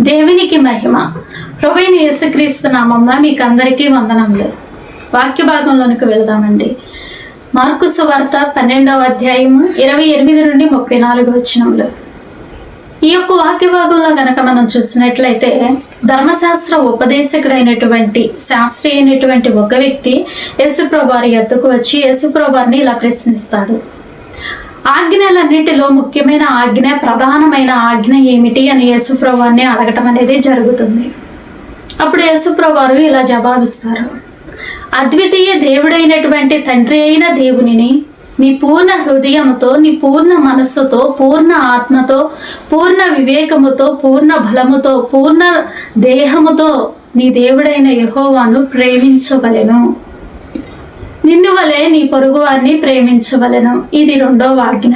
దేవునికి మహిమ. ప్రభైన యేసుక్రీస్తు నామంలో మీకు అందరికీ వందనములు. వాక్య భాగంలోనికి వెళదామండి. మార్కు సువార్త పన్నెండవ అధ్యాయము ఇరవై ఎనిమిది నుండి ముప్పై నాలుగు వచ్చినములు ఈ యొక్క వాక్య భాగంలో గనక మనం చూసినట్లయితే ధర్మశాస్త్ర ఉపదేశకుడైనటువంటి శాస్త్రి అయినటువంటి ఒక వ్యక్తి యేసుప్రభు వారి ఎద్దుకు వచ్చి యేసుప్రభు వారిని ఇలా ప్రశ్నిస్తాడు. ఆజ్ఞలన్నింటిలో ముఖ్యమైన ఆజ్ఞ ప్రధానమైన ఆజ్ఞ ఏమిటి అని యేసుప్రభువాన్ని అడగటం అనేది జరుగుతుంది. అప్పుడు యేసుప్రభువారు ఇలా జవాబిస్తారు. అద్వితీయ దేవుడైనటువంటి తండ్రి అయిన దేవునిని నీ పూర్ణ హృదయముతో నీ పూర్ణ మనస్సుతో పూర్ణ ఆత్మతో పూర్ణ వివేకముతో పూర్ణ బలముతో పూర్ణ దేహముతో నీ దేవుడైన యహోవాను ప్రేమించవలెను. నిన్ను వలె నీ పొరుగు వారిని ప్రేమించవలెను. ఇది రెండో ఆజ్ఞ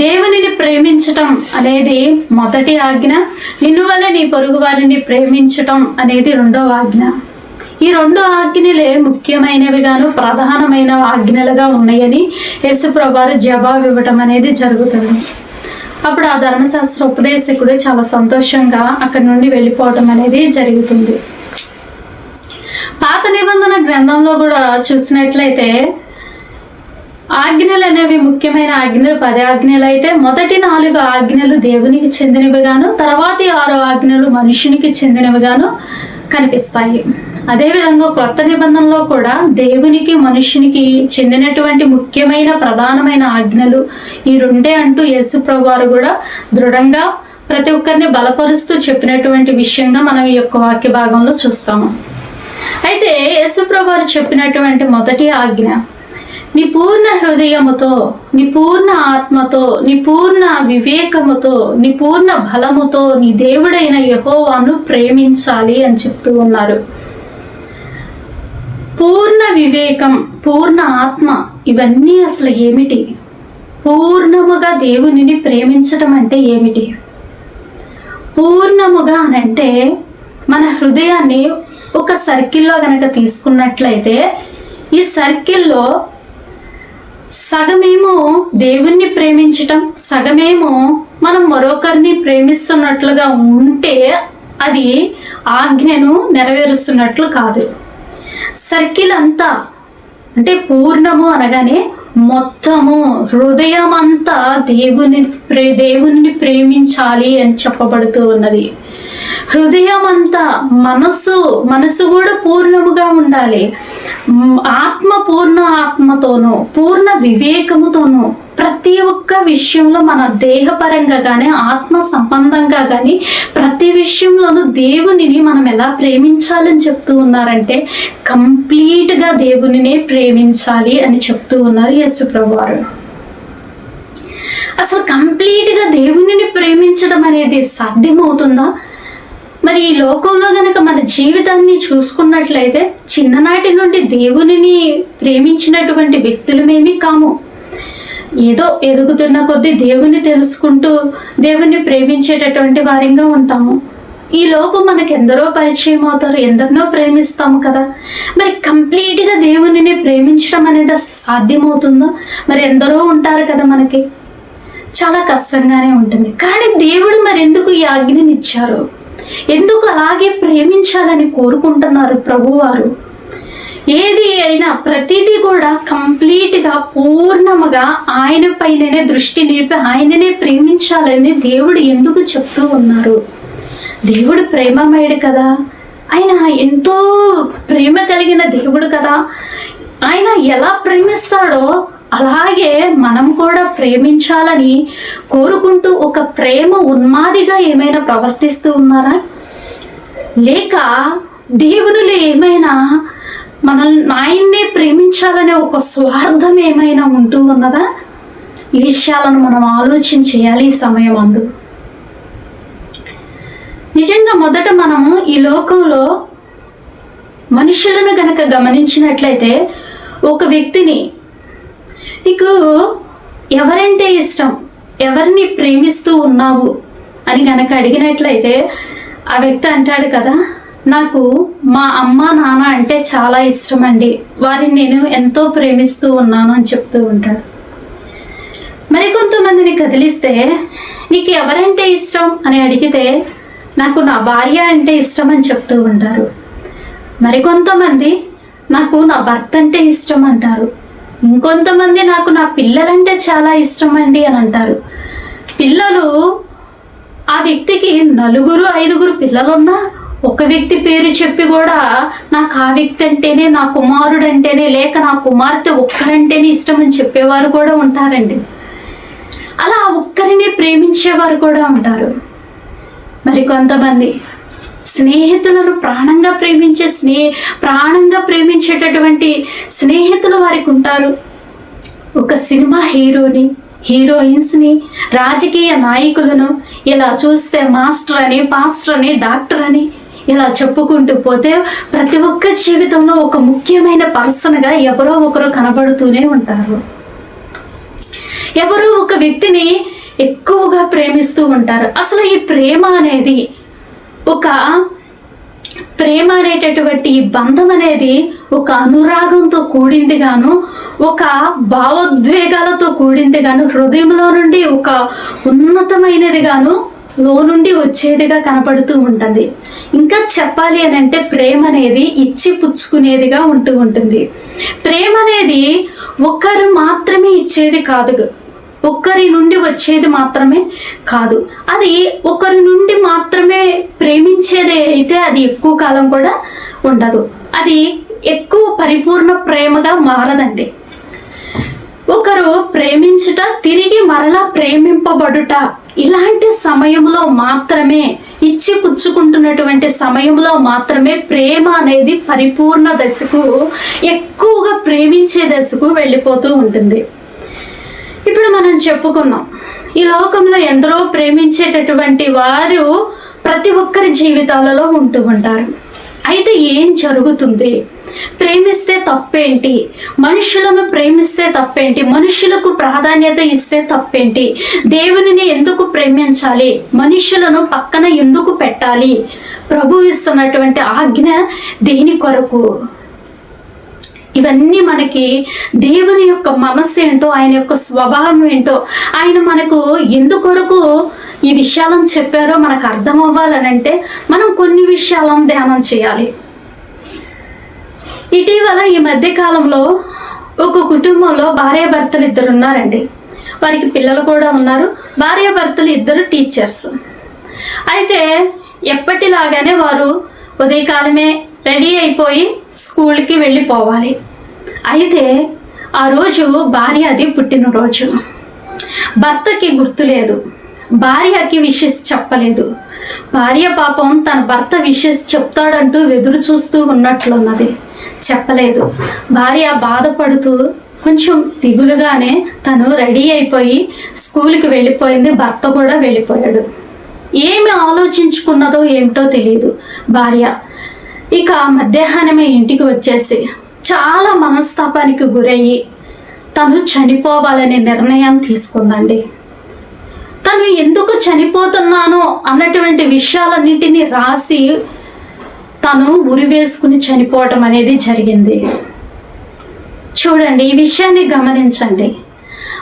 దేవునిని ప్రేమించటం అనేది మొదటి ఆజ్ఞ. నిన్ను వలె నీ పొరుగు వారిని ప్రేమించటం అనేది రెండో ఆజ్ఞ. ఈ రెండు ఆజ్ఞలే ముఖ్యమైనవిగాను ప్రధానమైన ఆజ్ఞలుగా ఉన్నాయని యేసుప్రభారు జవాబు ఇవ్వటం అనేది జరుగుతుంది. అప్పుడు ఆ ధర్మశాస్త్ర ఉపదేశకుడు చాలా సంతోషంగా అక్కడి నుండి వెళ్ళిపోవటం అనేది జరుగుతుంది. పాత నిబంధన గ్రంథంలో కూడా చూసినట్లయితే ఆజ్ఞలు అనేవి ముఖ్యమైన ఆజ్ఞలు పది ఆజ్ఞలు అయితే మొదటి నాలుగు ఆజ్ఞలు దేవునికి చెందినవిగాను తర్వాతి ఆరు ఆజ్ఞలు మనుషునికి చెందినవిగాను కనిపిస్తాయి. అదేవిధంగా కొత్త నిబంధనలో కూడా దేవునికి మనుషునికి చెందినటువంటి ముఖ్యమైన ప్రధానమైన ఆజ్ఞలు ఈ రెండే అంటూ యేసుప్రభు వారు కూడా దృఢంగా ప్రతి ఒక్కరిని బలపరుస్తూ చెప్పినటువంటి విషయంగా మనం ఈ యొక్క వాక్య భాగంలో చూస్తాము. అయితే యేసుప్రభువారు చెప్పినటువంటి మొదటి ఆజ్ఞ నీ పూర్ణ హృదయముతో నీ పూర్ణ ఆత్మతో నీ పూర్ణ వివేకముతో నీ పూర్ణ బలముతో నీ దేవుడైన యహోవాను ప్రేమించాలి అని చెప్తూ ఉన్నారు. పూర్ణ వివేకం పూర్ణ ఆత్మ ఇవన్నీ అసలు ఏమిటి? పూర్ణముగా దేవునిని ప్రేమించటం అంటే ఏమిటి? పూర్ణముగా అని అంటే మన హృదయాన్ని ఒక సర్కిల్లో కనుక తీసుకున్నట్లయితే ఈ సర్కిల్లో సగమేమో దేవుణ్ణి ప్రేమించటం సగమేమో మనం మరొకరిని ప్రేమిస్తున్నట్లుగా ఉంటే అది ఆజ్ఞను నెరవేరుస్తున్నట్లు కాదు. సర్కిల్ అంతా అంటే పూర్ణము అనగానే మొత్తము హృదయం అంతా దేవుని ప్రే దేవుని ప్రేమించాలి అని చెప్పబడుతూ ఉన్నది. హృదయం అంతా మనసు మనస్సు కూడా పూర్ణముగా ఉండాలి. ఆత్మ పూర్ణ ఆత్మతోనూ పూర్ణ వివేకముతోనూ ప్రతి ఒక్క విషయంలో మన దేహపరంగా కానీ ఆత్మ సంబంధంగా కానీ ప్రతి విషయంలోనూ దేవునిని మనం ఎలా ప్రేమించాలని చెప్తూ ఉన్నారంటే కంప్లీట్గా దేవునినే ప్రేమించాలి అని చెప్తూ ఉన్నారు యేసు వారు అసలు కంప్లీట్గా దేవునిని ప్రేమించడం అనేది సాధ్యమవుతుందా? మరి ఈ లోకంలో గనక మన జీవితాన్ని చూసుకున్నట్లయితే చిన్ననాటి నుండి దేవునిని ప్రేమించినటువంటి వ్యక్తులమేమి కాము. ఏదో ఎదుగుతున్న కొద్దీ దేవుని తెలుసుకుంటూ దేవుని ప్రేమించేటటువంటి వారిగా ఉంటాము. ఈ లోపు మనకు ఎందరో పరిచయం అవుతారు ఎందరినో ప్రేమిస్తాము కదా. మరి కంప్లీట్గా దేవునిని ప్రేమించడం అనేది అసలు సాధ్యమవుతుందో? మరి ఎందరో ఉంటారు కదా మనకి. చాలా కష్టంగానే ఉంటుంది. కానీ దేవుడు మరి ఎందుకు ఈ ఆజ్ఞనిచ్చారు? ఎందుకు అలాగే ప్రేమించాలని కోరుకుంటున్నారు ప్రభువారు? ఏది అయినా ప్రతిదీ కూడా కంప్లీట్గా పూర్ణముగా ఆయన పైననే దృష్టి నిలిపి ఆయననే ప్రేమించాలని దేవుడు ఎందుకు చెప్తూ ఉన్నారు? దేవుడు ప్రేమమయుడు కదా. ఆయన ఎంతో ప్రేమ కలిగిన దేవుడు కదా. ఆయన ఎలా ప్రేమిస్తాడో అలాగే మనం కూడా ప్రేమించాలని కోరుకుంటూ ఒక ప్రేమ ఉన్మాదిగా ఏమైనా ప్రవర్తిస్తూ ఉన్నారా? లేక దేవునిలో ఏమైనా మనల్ని ఆయన్నే ప్రేమించాలనే ఒక స్వార్థం ఏమైనా ఉంటూ ఉన్నదా? ఈ విషయాలను మనం ఆలోచన చేయాలి ఈ సమయం అందు. నిజంగా మొదట మనము ఈ లోకంలో మనుషులను గనక గమనించినట్లయితే ఒక వ్యక్తిని నీకు ఎవరంటే ఇష్టం? ఎవరిని ప్రేమిస్తూ ఉన్నావు? అని గనక అడిగినట్లయితే ఆ వ్యక్తి అంటాడు కదా నాకు మా అమ్మ నాన్న అంటే చాలా ఇష్టం అండి వారిని నేను ఎంతో ప్రేమిస్తూ ఉన్నాను అని చెప్తూ ఉంటాడు. మరి కొంతమందిని కదిలిస్తే నీకు ఎవరంటే ఇష్టం? అని అడిగితే నాకు నా భార్య అంటే ఇష్టం అని చెప్తూ ఉంటారు. మరికొంతమంది నాకు నా భర్త అంటే ఇష్టం అంటారు. ఇంకొంతమంది నాకు నా పిల్లలంటే చాలా ఇష్టం అండి అని అంటారు. పిల్లలు ఆ వ్యక్తికి నలుగురు ఐదుగురు పిల్లలున్నా ఒక వ్యక్తి పేరు చెప్పి కూడా నాకు ఆ వ్యక్తి అంటేనే నా కుమారుడు అంటేనే లేక నా కుమార్తె ఒక్కరంటేనే ఇష్టం అని చెప్పేవారు కూడా ఉంటారండి. అలా ఆ ఒక్కరిని ప్రేమించేవారు కూడా ఉంటారు. మరి కొంతమంది స్నేహితులను ప్రాణంగా ప్రేమించే స్నే ప్రాణంగా ప్రేమించేటటువంటి స్నేహితులు వారికి ఉంటారు. ఒక సినిమా హీరోని హీరోయిన్స్ని రాజకీయ నాయకులను ఇలా చూస్తే మాస్టర్ అని పాస్టర్ అని డాక్టర్ అని ఇలా చెప్పుకుంటూ పోతే ప్రతి ఒక్క జీవితంలో ఒక ముఖ్యమైన పర్సన్గా ఎవరో ఒకరు కనబడుతూనే ఉంటారు. ఎవరో ఒక వ్యక్తిని ఎక్కువగా ప్రేమిస్తూ ఉంటారు. అసలు ఈ ప్రేమ అనేది ఒక ప్రేమ అనేటటువంటి బంధం అనేది ఒక అనురాగంతో కూడింది గాను ఒక భావోద్వేగాలతో కూడింది గాను హృదయంలో నుండి ఒక ఉన్నతమైనది గాను లో నుండి వచ్చేదిగా కనపడుతూ ఉంటుంది. ఇంకా చెప్పాలి అని అంటే ప్రేమ అనేది ఇచ్చి పుచ్చుకునేదిగా ఉంటూ ఉంటుంది. ప్రేమ అనేది ఒకరు మాత్రమే ఇచ్చేది కాదు. ఒక్కరి నుండి వచ్చేది మాత్రమే కాదు. అది ఒకరి నుండి మాత్రమే ప్రేమించేది అయితే అది ఎక్కువ కాలం కూడా ఉండదు. అది ఎక్కువ పరిపూర్ణ ప్రేమగా మారదండి. ఒకరు ప్రేమించుట తిరిగి మరలా ప్రేమింపబడుట ఇలాంటి సమయంలో మాత్రమే ఇచ్చి పుచ్చుకుంటున్నటువంటి సమయంలో మాత్రమే ప్రేమ అనేది పరిపూర్ణ దశకు ఎక్కువగా ప్రేమించే దశకు వెళ్ళిపోతూ ఉంటుంది. ఇప్పుడు మనం చెప్పుకున్నాం. ఈ లోకంలో ఎందరో ప్రేమించేటటువంటి వారు ప్రతి ఒక్కరి జీవితాలలో ఉంటూ ఉంటారు. అయితే ఏం జరుగుతుంది? ప్రేమిస్తే తప్పేంటి? మనుషులను ప్రేమిస్తే తప్పేంటి? మనుషులకు ప్రాధాన్యత ఇస్తే తప్పేంటి? దేవునిని ఎందుకు ప్రేమించాలి? మనుషులను పక్కన ఎందుకు పెట్టాలి? ప్రభు ఇస్తున్నటువంటి ఆజ్ఞ దేని కొరకు? ఇవన్నీ మనకి దేవుని యొక్క మనస్సు ఏంటో ఆయన యొక్క స్వభావం ఏంటో ఆయన మనకు ఎందుకొరకు ఈ విషయాలను చెప్పారో మనకు అర్థం అవ్వాలనంటే మనం కొన్ని విషయాలను ధ్యానం చేయాలి. ఇటీవల ఈ మధ్య కాలంలో ఒక కుటుంబంలో భార్యాభర్తలు ఇద్దరు ఉన్నారండి. వారికి పిల్లలు కూడా ఉన్నారు. భార్యాభర్తలు ఇద్దరు టీచర్స్. అయితే ఎప్పటిలాగానే వారు ఉదయకాలమే రెడీ అయిపోయి స్కూల్కి వెళ్ళిపోవాలి. అయితే ఆ రోజు భార్య అది పుట్టినరోజు. భర్తకి గుర్తులేదు భార్యకి విషెస్ చెప్పలేదు. భార్య పాపం తన భర్త విషెస్ చెప్తాడంటూ ఎదురు చూస్తూ ఉన్నట్లున్నది. చెప్పలేదు. భార్య బాధపడుతూ కొంచెం దిగులుగానే తను రెడీ అయిపోయి స్కూల్కి వెళ్ళిపోయింది. భర్త కూడా వెళ్ళిపోయాడు. ఏమి ఆలోచించుకున్నదో ఏమిటో తెలియదు భార్య ఇక మధ్యాహ్నమే ఇంటికి వచ్చేసి చాలా మనస్తాపానికి గురయ్యి తను చనిపోవాలనే నిర్ణయం తీసుకుందండి. తను ఎందుకు చనిపోతున్నానో అన్నటువంటి విషయాలన్నింటినీ రాసి తను ఉరివేసుకుని చనిపోవటం అనేది జరిగింది. చూడండి ఈ విషయాన్ని గమనించండి.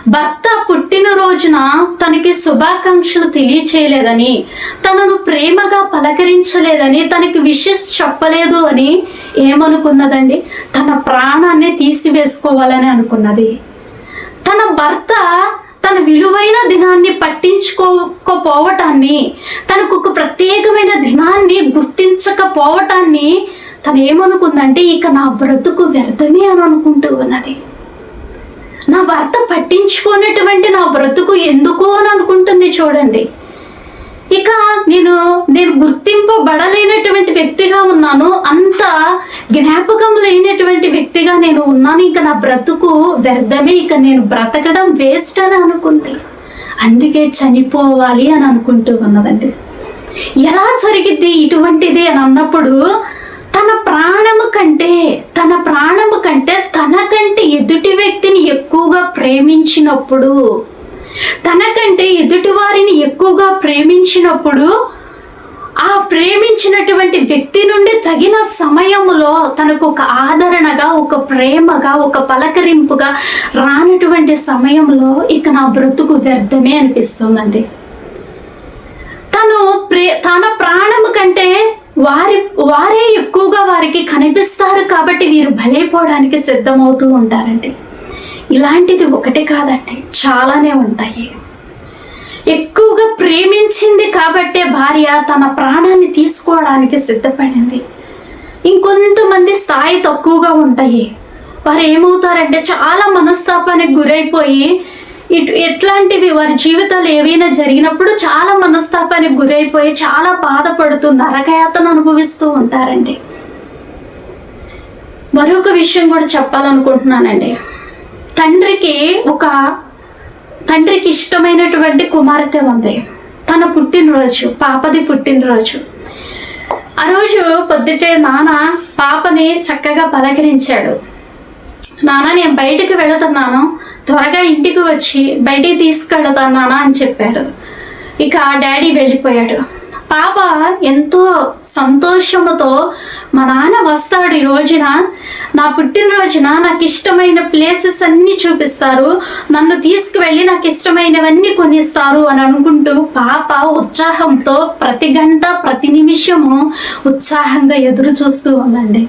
భర్త పుట్టినరోజున తనకి శుభాకాంక్షలు తెలియచేయలేదని తనను ప్రేమగా పలకరించలేదని తనకి విషెస్ చెప్పలేదు అని ఏమనుకున్నదండి? తన ప్రాణాన్ని తీసివేసుకోవాలని అనుకున్నది. తన భర్త తన విలువైన దినాన్ని పట్టించుకోకపోవటాన్ని తనకు ఒక ప్రత్యేకమైన దినాన్ని గుర్తించకపోవటాన్ని తను ఏమనుకుందంటే ఇక నా బ్రతుకు వ్యర్థమే అని అనుకుంటూ ఉన్నది. నా భర్త పట్టించుకోనటువంటి నా బ్రతుకు ఎందుకు అని అనుకుంటుంది చూడండి. ఇక నేను నేను గుర్తింపబడలేనటువంటి వ్యక్తిగా ఉన్నాను. అంత జ్ఞాపకం లేనటువంటి వ్యక్తిగా నేను ఉన్నాను. ఇక నా బ్రతుకు వ్యర్థమే. ఇక నేను బ్రతకడం వేస్ట్ అని అనుకుంది. అందుకే చనిపోవాలి అని అనుకుంటూ ఉన్నదండి. ఎలా జరిగిద్ది ఇటువంటిది అని అన్నప్పుడు తన ప్రాణము కంటే తన ప్రాణము కంటే తనకంటే ఎదుటి వ్యక్తిని ఎక్కువగా ప్రేమించినప్పుడు తనకంటే ఎదుటి వారిని ఎక్కువగా ప్రేమించినప్పుడు ఆ ప్రేమించినటువంటి వ్యక్తి నుండి తగిన సమయంలో తనకు ఒక ఆదరణగా ఒక ప్రేమగా ఒక పలకరింపుగా రానటువంటి సమయంలో ఇక నా బ్రతుకు వ్యర్థమే అనిపిస్తుందండి. తను ప్రే తన ప్రాణ వారి వారే ఎక్కువగా వారికి కనిపిస్తారు కాబట్టి వీరు భలేపోవడానికి సిద్ధమవుతూ ఉంటారండి. ఇలాంటిది ఒకటే కాదండి చాలానే ఉంటాయి. ఎక్కువగా ప్రేమించింది కాబట్టే భార్య తన ప్రాణాన్ని తీసుకోవడానికి సిద్ధపడింది. ఇంకొంతమంది స్థాయి తక్కువగా ఉంటాయి. వారు ఏమవుతారంటే చాలా మనస్తాపానికి గురైపోయి ఇటు ఎట్లాంటివి వారి జీవితాలు ఏవైనా జరిగినప్పుడు చాలా మనస్తాపానికి గురైపోయి చాలా బాధపడుతూ నరకయాతను అనుభవిస్తూ ఉంటారండి. మరొక విషయం కూడా చెప్పాలనుకుంటున్నానండి. తండ్రికి ఒక తండ్రికి ఇష్టమైనటువంటి కుమార్తె ఉంది. తన పుట్టినరోజు పాపది పుట్టినరోజు. ఆ రోజు పొద్దుటే నాన్న పాపని చక్కగా పలకరించాడు. నాన్న నేను బయటికి వెళుతున్నాను. త్వరగా ఇంటికి వచ్చి బయటికి తీసుకెళ్తా నాన్న అని చెప్పాడు. ఇక డాడీ వెళ్ళిపోయాడు. పాప ఎంతో సంతోషముతో మా నాన్న వస్తాడు ఈ రోజున. నా పుట్టినరోజున నాకు ఇష్టమైన ప్లేసెస్ అన్నీ చూపిస్తారు. నన్ను తీసుకువెళ్ళి నాకు ఇష్టమైనవన్నీ కొనిస్తారు అని అనుకుంటూ పాప ఉత్సాహంతో ప్రతి గంట ప్రతి నిమిషము ఉత్సాహంగా ఎదురు చూస్తూ ఉందండి.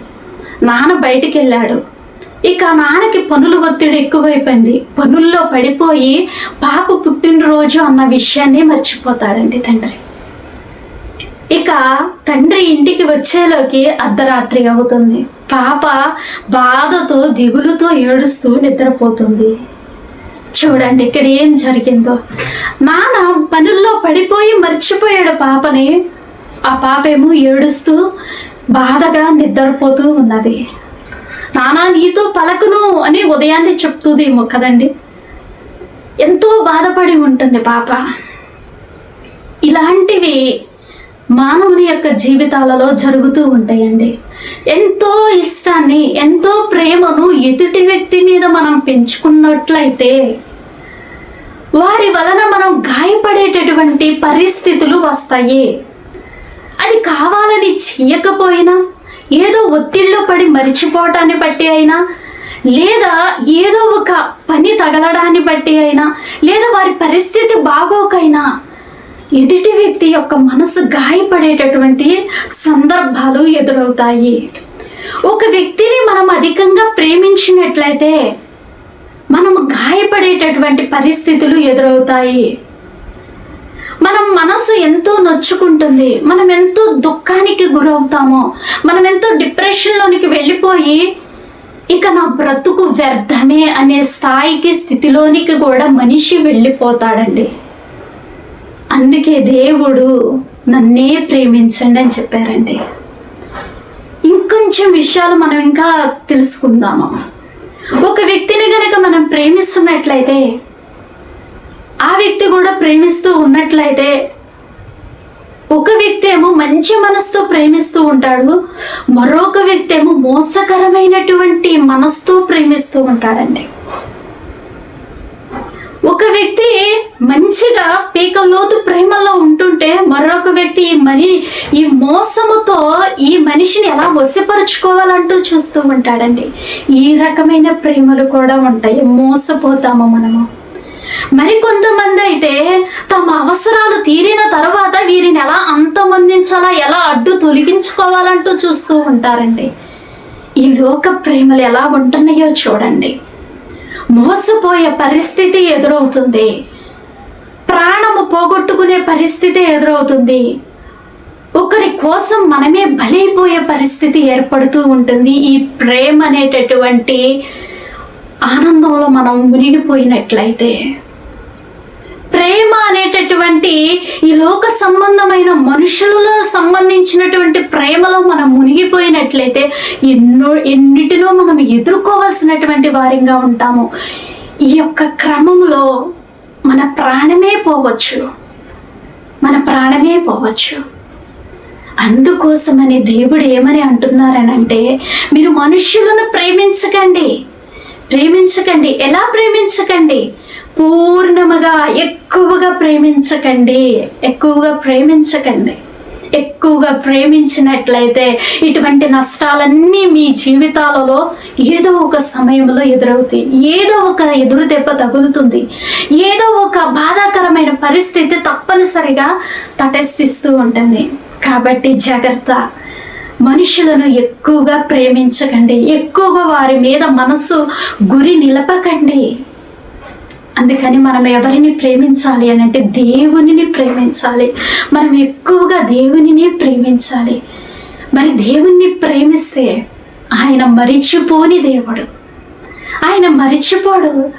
నాన్న బయటికి వెళ్ళాడు. ఇక నాన్నకి పనుల ఒత్తిడి ఎక్కువైపోయింది. పనుల్లో పడిపోయి పాప పుట్టినరోజు అన్న విషయాన్ని మర్చిపోతాడండి తండ్రి. ఇక తండ్రి ఇంటికి వచ్చేలోకి అర్ధరాత్రి అవుతుంది. పాప బాధతో దిగులుతో ఏడుస్తూ నిద్రపోతుంది. చూడండి ఇక్కడ ఏం జరిగిందో. నాన్న పనుల్లో పడిపోయి మర్చిపోయాడు పాపని. ఆ పాప ఏమో ఏడుస్తూ బాధగా నిద్రపోతూ ఉన్నది. నానా నీతో పలకను అని ఉదయాన్నే చెప్తుందేమో కదండి. ఎంతో బాధపడి ఉంటుంది పాప. ఇలాంటివి మానవుని యొక్క జీవితాలలో జరుగుతూ ఉంటాయండి. ఎంతో ఇష్టాన్ని ఎంతో ప్రేమను ఎదుటి వ్యక్తి మీద మనం పెంచుకున్నట్లయితే వారి వలన మనం గాయపడేటటువంటి పరిస్థితులు వస్తాయి. అది కావాలని చేయకపోయినా ఏదో ఒత్తిడిలో పడి మరిచిపోవటాన్ని బట్టి అయినా లేదా ఏదో ఒక పని తగలడాన్ని బట్టి అయినా లేదా వారి పరిస్థితి బాగోకైనా ఎదుటి వ్యక్తి యొక్క మనసు గాయపడేటటువంటి సందర్భాలు ఎదురవుతాయి. ఒక వ్యక్తిని మనం అధికంగా ప్రేమించినట్లయితే మనం గాయపడేటటువంటి పరిస్థితులు ఎదురవుతాయి. మనం మనసు ఎంతో నొచ్చుకుంటుంది. మనం ఎంతో దుఃఖానికి గురవుతామో మనం ఎంతో డిప్రెషన్లోనికి వెళ్ళిపోయి ఇక నా బ్రతుకు వ్యర్థమే అనే స్థాయికి స్థితిలోనికి కూడా మనిషి వెళ్ళిపోతాడండి. అందుకే దేవుడు నన్నే ప్రేమించండి అని చెప్పారండి. ఇంకొంచెం విషయాలు మనం ఇంకా తెలుసుకుందాము. ఒక వ్యక్తిని గనక మనం ప్రేమిస్తున్నట్లయితే ఆ వ్యక్తి కూడా ప్రేమిస్తూ ఉన్నట్లయితే ఒక వ్యక్తి ఏమో మంచి మనసుతో ప్రేమిస్తూ ఉంటాడు మరొక వ్యక్తి ఏమో మోసకరమైనటువంటి మనసుతో ప్రేమిస్తూ ఉంటాడండి. ఒక వ్యక్తి మంచిగా పీకల్లోతు ప్రేమలో ఉంటుంటే మరొక వ్యక్తి ఈ మని ఈ మోసముతో ఈ మనిషిని ఎలా వశపరుచుకోవాలంటూ చూస్తూ ఉంటాడండి. ఈ రకమైన ప్రేమలు కూడా ఉంటాయి. మోసపోతాము మనము. మరి కొంతమంది అయితే తమ అవసరాలు తీరిన తర్వాత వీరిని ఎలా అంతమొందించాలా ఎలా అడ్డు తొలగించుకోవాలంటూ చూస్తూ ఉంటారండి. ఈ లోక ప్రేమలు ఎలా ఉంటున్నాయో చూడండి. మోసపోయే పరిస్థితి ఎదురవుతుంది. ప్రాణము పోగొట్టుకునే పరిస్థితి ఎదురవుతుంది. ఒకరి కోసం మనమే బలైపోయే పరిస్థితి ఏర్పడుతూ ఉంటుంది. ఈ ప్రేమ అనేటటువంటి ఆనందంలో మనం మునిగిపోయినట్లయితే ప్రేమ అనేటటువంటి ఈ లోక సంబంధమైన మనుషులలో సంబంధించినటువంటి ప్రేమలో మనం మునిగిపోయినట్లయితే ఎన్నో ఎన్నిటిలో మనం ఎదుర్కోవాల్సినటువంటి వారిగా ఉంటాము. ఈ యొక్క క్రమంలో మన ప్రాణమే పోవచ్చు. మన ప్రాణమే పోవచ్చు. అందుకోసమని దేవుడు ఏమని అంటున్నారనంటే మీరు మనుషులను ప్రేమించకండి. ప్రేమించకండి. ఎలా ప్రేమించకండి? పూర్ణముగా ఎక్కువగా ప్రేమించకండి. ఎక్కువగా ప్రేమించకండి. ఎక్కువగా ప్రేమించినట్లయితే ఇటువంటి నష్టాలన్నీ మీ జీవితాలలో ఏదో ఒక సమయంలో ఎదురవుతాయి. ఏదో ఒక ఎదురు దెబ్బ తగులుతుంది. ఏదో ఒక బాధాకరమైన పరిస్థితి తప్పనిసరిగా తటస్థిస్తూ ఉంటుంది. కాబట్టి జాగ్రత్త. మనుషులను ఎక్కువగా ప్రేమించకండి. ఎక్కువగా వారి మీద మనస్సు గురి నిలపకండి. అందుకని మనం ఎవరిని ప్రేమించాలి అని అంటే దేవునిని ప్రేమించాలి. మనం ఎక్కువగా దేవునినే ప్రేమించాలి. మరి దేవుణ్ణి ప్రేమిస్తే ఆయన మరిచిపోని దేవుడు. ఆయన మరిచిపోడు.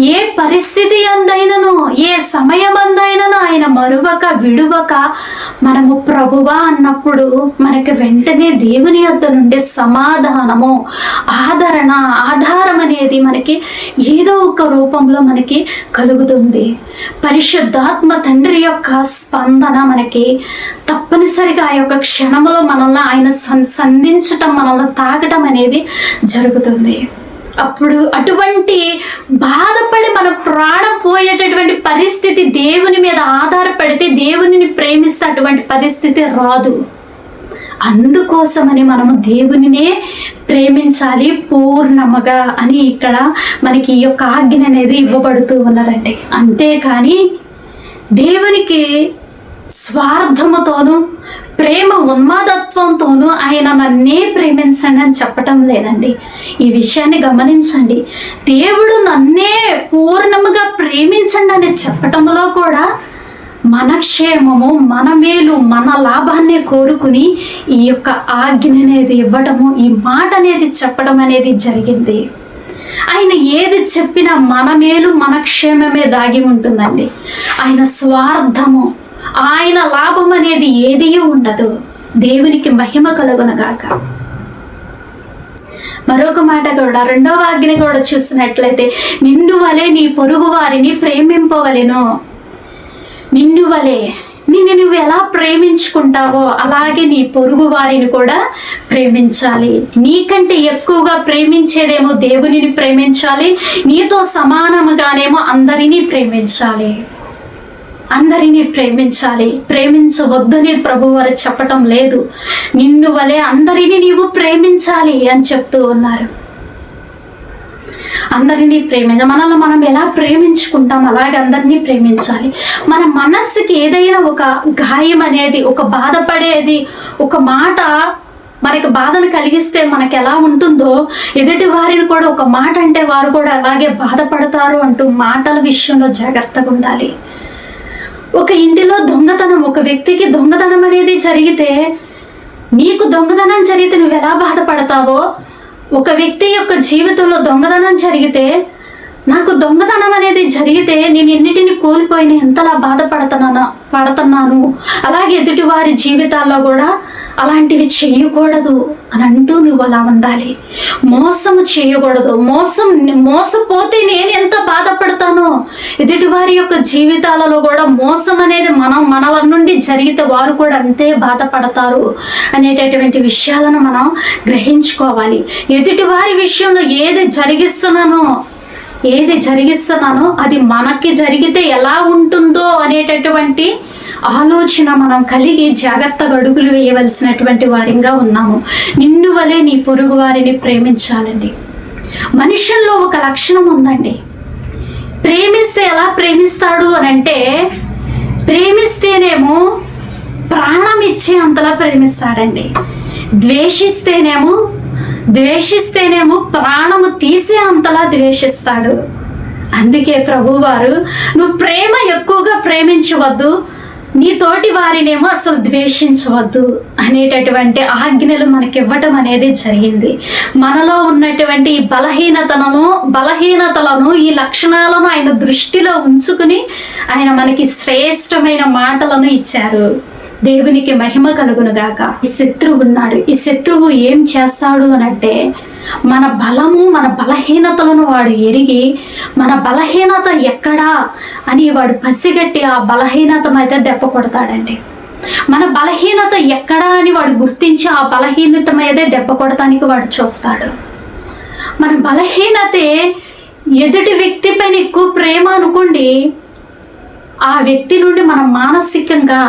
ఏ పరిస్థితి అందైనను ఏ సమయం అందైనా ఆయన మరువక విడువక మనము ప్రభువా అన్నప్పుడు మనకి వెంటనే దేవుని యొద్ద నుండి సమాధానము ఆదరణ ఆధారం అనేది మనకి ఏదో ఒక రూపంలో మనకి కలుగుతుంది. పరిశుద్ధాత్మ తండ్రి యొక్క స్పందన మనకి తప్పనిసరిగా ఆ యొక్క క్షణంలో మనల్ని ఆయన సంధించటం మనల్ని తాగటం అనేది జరుగుతుంది. అప్పుడు అటువంటి బాధపడి మన ప్రాణం పోయేటటువంటి పరిస్థితి దేవుని మీద ఆధారపడితే దేవునిని ప్రేమిస్తే అటువంటి పరిస్థితి రాదు. అందుకోసమని మనము దేవునినే ప్రేమించాలి పూర్ణముగా అని ఇక్కడ మనకి ఈ యొక్క ఆజ్ఞ అనేది ఇవ్వబడుతూ ఉన్నదండి. అంతేకాని దేవునికి స్వార్థముతోనూ ప్రేమ ఉన్మాదత్వంతోనూ ఆయన నన్నే ప్రేమించండి అని చెప్పటం లేదండి. ఈ విషయాన్ని గమనించండి. దేవుడు నన్నే పూర్ణముగా ప్రేమించండి అని చెప్పటంలో కూడా మన క్షేమము మన మేలు మన లాభాన్ని కోరుకుని ఈ యొక్క ఆజ్ఞ అనేది ఇవ్వడము ఈ మాట అనేది చెప్పడం అనేది జరిగింది. ఆయన ఏది చెప్పినా మన మేలు మన క్షేమమే దాగి ఉంటుందండి. ఆయన స్వార్థము ఆయన లాభం అనేది ఏదీ ఉండదు. దేవునికి మహిమ కలుగునగాక మరొక మాట కూడా రెండవ ఆజ్ఞ కూడా చూసినట్లయితే నిన్ను వలె నీ పొరుగు వారిని ప్రేమింపవలెను. నిన్ను వలె నిన్ను నువ్వు ఎలా ప్రేమించుకుంటావో అలాగే నీ పొరుగు వారిని కూడా ప్రేమించాలి. నీకంటే ఎక్కువగా ప్రేమించేదేమో దేవునిని ప్రేమించాలి నీతో సమానముగానేమో అందరినీ ప్రేమించాలి. అందరినీ ప్రేమించాలి. ప్రేమించవద్దని ప్రభు వారు చెప్పటం లేదు. నిన్ను వలె అందరినీ నీవు ప్రేమించాలి అని చెప్తూ ఉన్నారు. అందరినీ ప్రేమించ మనల్ని మనం ఎలా ప్రేమించుకుంటాం? అలాగే అందరినీ ప్రేమించాలి. మన మనస్సుకి ఏదైనా ఒక గాయం అనేది ఒక బాధపడేది ఒక మాట మనకి బాధను కలిగిస్తే మనకి ఎలా ఉంటుందో ఎదుటి వారిని కూడా ఒక మాట అంటే వారు కూడా అలాగే బాధపడతారు అంటూ మాటల విషయంలో జాగ్రత్తగా ఉండాలి. ఒక ఇంటిలో దొంగతనం ఒక వ్యక్తికి దొంగతనం అనేది జరిగితే నీకు దొంగతనం జరిగితే నువ్వు ఎలా బాధపడతావో ఒక వ్యక్తి యొక్క జీవితంలో దొంగతనం జరిగితే నాకు దొంగతనం అనేది జరిగితే నేను ఎన్నిటిని కోల్పోయిన ఎంతలా బాధపడుతున్నానా పడుతున్నాను. అలాగే ఎదుటివారి జీవితాల్లో కూడా అలాంటివి చేయకూడదు అని అంటూ నువ్వు అలా ఉండాలి. మోసము చేయకూడదు. మోసం మోసపో ఎదుటి వారి యొక్క జీవితాలలో కూడా మోసం అనేది మనం మన నుండి జరిగితే వారు కూడా అంతే బాధపడతారు అనేటటువంటి విషయాలను మనం గ్రహించుకోవాలి. ఎదుటి వారి విషయంలో ఏది జరిగిస్తున్నానో ఏది జరిగిస్తున్నానో అది మనకి జరిగితే ఎలా ఉంటుందో అనేటటువంటి ఆలోచన మనం కలిగి జాగ్రత్తగా అడుగులు వేయవలసినటువంటి వారిగా ఉన్నాము. నిన్ను వలె నీ పొరుగు వారిని ప్రేమించాలండి. మనుషుల్లో ఒక లక్షణం ఉందండి. ప్రేమిస్తే ఎలా ప్రేమిస్తాడు అని అంటే ప్రేమిస్తేనేమో ప్రాణం ఇచ్చే అంతలా ప్రేమిస్తాడండి. ద్వేషిస్తేనేమో ద్వేషిస్తేనేమో ప్రాణము తీసే అంతలా ద్వేషిస్తాడు. అందుకే ప్రభువారు నువ్వు ప్రేమ ఎక్కువగా ప్రేమించవద్దు నీ తోటి వారినేమో అసలు ద్వేషించవద్దు అనేటటువంటి ఆజ్ఞలు మనకి ఇవ్వటం అనేది జరిగింది. మనలో ఉన్నటువంటి ఈ బలహీనతలను బలహీనతలను ఈ లక్షణాలను ఆయన దృష్టిలో ఉంచుకుని ఆయన మనకి శ్రేష్టమైన మాటలను ఇచ్చారు. దేవునికి మహిమ కలుగును గాక ఈ శత్రువు ఉన్నాడు. ఈ శత్రువు ఏం చేస్తాడు అనంటే మన బలము మన బలహీనతలను వాడు ఎరిగి మన బలహీనత ఎక్కడా అని వాడు పసిగట్టి ఆ బలహీనత అయితే దెబ్బ కొడతాడండి. మన బలహీనత ఎక్కడా అని వాడు గుర్తించి ఆ బలహీనత మీదే దెబ్బ కొడటానికి వాడు చూస్తాడు. మన బలహీనతే ఎదుటి వ్యక్తి పైన ఎక్కువ ప్రేమ అనుకోండి ఆ వ్యక్తి నుండి మనం మానసికంగా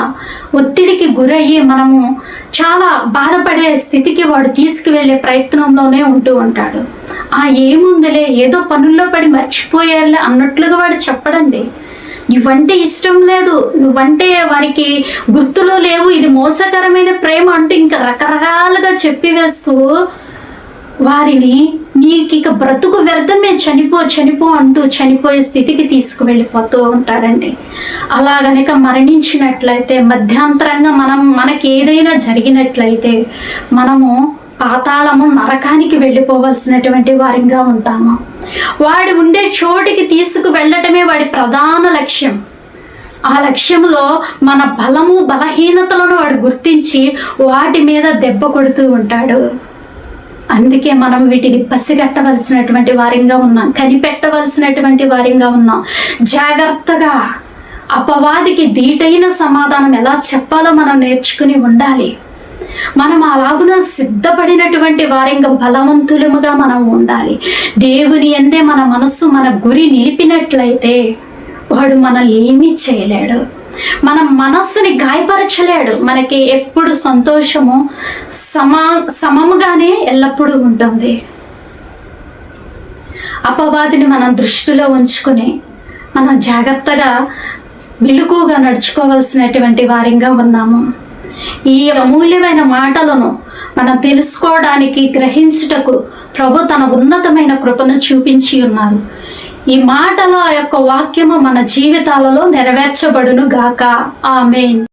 ఒత్తిడికి గురయ్యి మనము చాలా బాధపడే స్థితికి వాడు తీసుకువెళ్ళే ప్రయత్నంలోనే ఉంటూ ఉంటాడు. ఆ ఏముందిలే ఏదో పనుల్లో పడి మర్చిపోయారులే అన్నట్లుగా వాడు చెప్పడండి. నువ్వంటే ఇష్టం లేదు నువ్వంటే వారికి గుర్తులో లేవు ఇది మోసకరమైన ప్రేమ అంటూ ఇంకా రకరకాలుగా చెప్పివేస్తూ వారిని నీకు ఇక బ్రతుకు వ్యర్థమే చనిపో చనిపో అంటూ చనిపోయే స్థితికి తీసుకువెళ్ళిపోతూ ఉంటాడండి. అలా గనక మరణించినట్లయితే మధ్యాంతరంగా మనం మనకి ఏదైనా జరిగినట్లయితే మనము పాతాళము నరకానికి వెళ్ళిపోవలసినటువంటి వారిగా ఉంటాము. వాడు ఉండే చోటికి తీసుకు వెళ్ళటమే వాడి ప్రధాన లక్ష్యం. ఆ లక్ష్యంలో మన బలము బలహీనతలను వాడు గుర్తించి వాటి మీద దెబ్బ కొడుతూ ఉంటాడు. అందుకే మనం వీటిని పసిగట్టవలసినటువంటి వారంగా ఉన్నాం కనిపెట్టవలసినటువంటి వారంగా ఉన్నాం. జాగ్రత్తగా అపవాదికి దీటైన సమాధానం ఎలా చెప్పాలో మనం నేర్చుకుని ఉండాలి. మనం అలాగున సిద్ధపడినటువంటి వారంగా బలవంతులముగా మనం ఉండాలి. దేవుని ఎందే మన మనస్సు మన గురి నిలిపినట్లయితే వాడు మనల్ని ఏమీ చేయలేడు. మన మనస్సుని గాయపరచలేడు. మనకి ఎప్పుడు సంతోషము సమా సమముగానే ఎల్లప్పుడూ ఉంటుంది. అపవాదిని మనం దృష్టిలో ఉంచుకొని మనం జాగ్రత్తగా మెలుకుగా నడుచుకోవాల్సినటువంటి వారిగా ఉన్నాము. ఈ అమూల్యమైన మాటలను మనం తెలుసుకోవడానికి గ్రహించుటకు ప్రభు తన ఉన్నతమైన కృపను చూపించి ఉన్నారు. ఈ మాటల యొక్క వాక్యము మన జీవితాలలో నెరవేర్చబడును గాక ఆమెన్.